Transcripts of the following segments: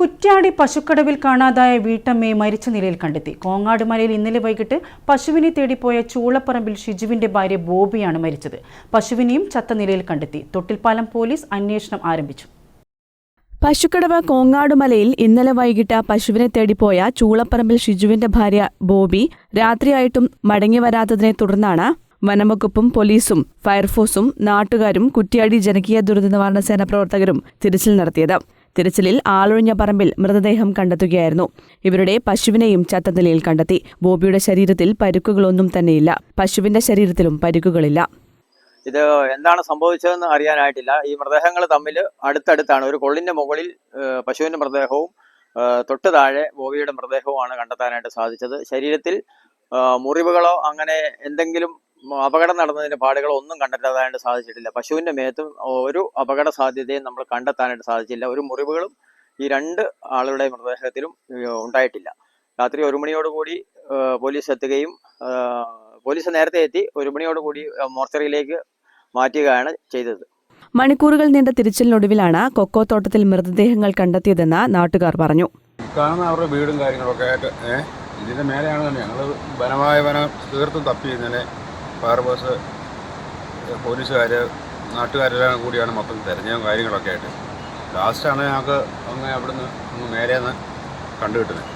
കുറ്റ്യാടി പശുക്കടവിൽ കാണാതായ വീട്ടമ്മയെ മരിച്ച നിലയിൽ കണ്ടെത്തി. കോങ്ങാട് മലയിൽ ഇന്നലെ വൈകിട്ട് പശുവിനെ തേടിപ്പോയ ചൂളപ്പറമ്പിൽ ഷിജുവിന്റെ ഭാര്യ ബോബിയാണ് മരിച്ചത്. പശുവിനെയും ചത്ത നിലയിൽ കണ്ടെത്തി. തൊട്ടിൽപ്പാലം പോലീസ് അന്വേഷണം ആരംഭിച്ചു. പശുക്കടവ് കോങ്ങാടുമലയിൽ ഇന്നലെ വൈകിട്ട് പശുവിനെ തേടിപ്പോയ ചൂളപ്പറമ്പിൽ ഷിജുവിന്റെ ഭാര്യ ബോബി രാത്രിയായിട്ടും മടങ്ങി വരാത്തതിനെ തുടർന്നാണ് വനംവകുപ്പും പോലീസും ഫയർഫോഴ്സും നാട്ടുകാരും കുറ്റ്യാടി ജനകീയ ദുരന്ത നിവാരണ സേന പ്രവർത്തകരും തിരച്ചിൽ നടത്തിയത്. തിരച്ചിലിൽ ആളൊഴിഞ്ഞ പറമ്പിൽ മൃതദേഹം കണ്ടെത്തുകയായിരുന്നു. ഇവരുടെ പശുവിനെയും ചത്ത നിലയിൽ കണ്ടെത്തി. ബോബിയുടെ ശരീരത്തിൽ പരുക്കുകളൊന്നും തന്നെയില്ല. പശുവിന്റെ ശരീരത്തിലും പരുക്കുകളില്ല. ഇത് എന്താണ് സംഭവിച്ചതെന്ന് അറിയാനായിട്ടില്ല. ഈ മൃതദേഹങ്ങൾ തമ്മിൽ അടുത്തടുത്താണ്. ഒരു കൊള്ളിന്റെ മുകളിൽ പശുവിന്റെ മൃതദേഹവും തൊട്ട് താഴെ ബോബിയുടെ മൃതദേഹവുമാണ് കണ്ടെത്താനായിട്ട് സാധിച്ചത്. ശരീരത്തിൽ മുറിവുകളോ അങ്ങനെ എന്തെങ്കിലും അപകടം നടന്നതിന്റെ പാടുകൾ ഒന്നും കണ്ടെത്താനായിട്ട് സാധിച്ചിട്ടില്ല. പശുവിന്റെ മേത്തും ഒരു അപകട സാധ്യതയും നമ്മൾ കണ്ടെത്താനായിട്ട് സാധിച്ചില്ല. ഒരു മുറിവുകളും ഈ രണ്ട് ആളുകളുടെ മൃതദേഹത്തിലും ഉണ്ടായിട്ടില്ല. രാത്രി ഒരു മണിയോടുകൂടി കൂടി പോലീസ് എത്തുകയും പോലീസ് നേരത്തെ എത്തി ഒരു മണിയോടുകൂടി കൂടി മോർച്ചറിയിലേക്ക് മാറ്റുകയാണ് ചെയ്തത്. മണിക്കൂറുകൾ നീണ്ട കൊക്കോ തോട്ടത്തിൽ മൃതദേഹങ്ങൾ കണ്ടെത്തിയതെന്ന് നാട്ടുകാർ പറഞ്ഞു. കാണുന്ന അവരുടെ വീടും കാര്യങ്ങളൊക്കെ ആയിട്ട് ഇതിന്റെ മേലെയാണ് തന്നെ. ഞങ്ങൾ വനമായ വനം തീർത്തും തപ്പി ഇന്നലെ ഫയർഫോഴ്സ് പോലീസുകാർ നാട്ടുകാരെല്ലാം കൂടിയാണ് മൊത്തം തിരഞ്ഞതും കാര്യങ്ങളൊക്കെ ആയിട്ട്. ലാസ്റ്റാണ് ഞങ്ങൾക്ക് അങ്ങ് അവിടുന്ന് അങ്ങ് നിന്ന് കണ്ടുകിട്ടുന്നത്.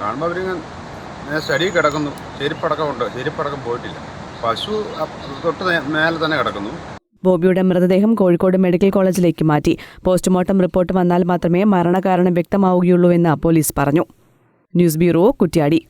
കാണുമ്പോൾ അവരിങ്ങനെ സ്റ്റഡി കിടക്കുന്നു. ചെരുപ്പടക്കമുണ്ട്. ചെരുപ്പടക്കം പോയിട്ടില്ല. പശു തൊട്ട് മേലെ തന്നെ കിടക്കുന്നു. ബോബിയുടെ മൃതദേഹം കോഴിക്കോട് മെഡിക്കൽ കോളേജിലേക്ക് മാറ്റി. പോസ്റ്റ്മോർട്ടം റിപ്പോർട്ട് വന്നാൽ മാത്രമേ മരണകാരണം വ്യക്തമാവുകയുള്ളൂ എന്ന് പോലീസ് പറഞ്ഞു. News bureau Kuttiady.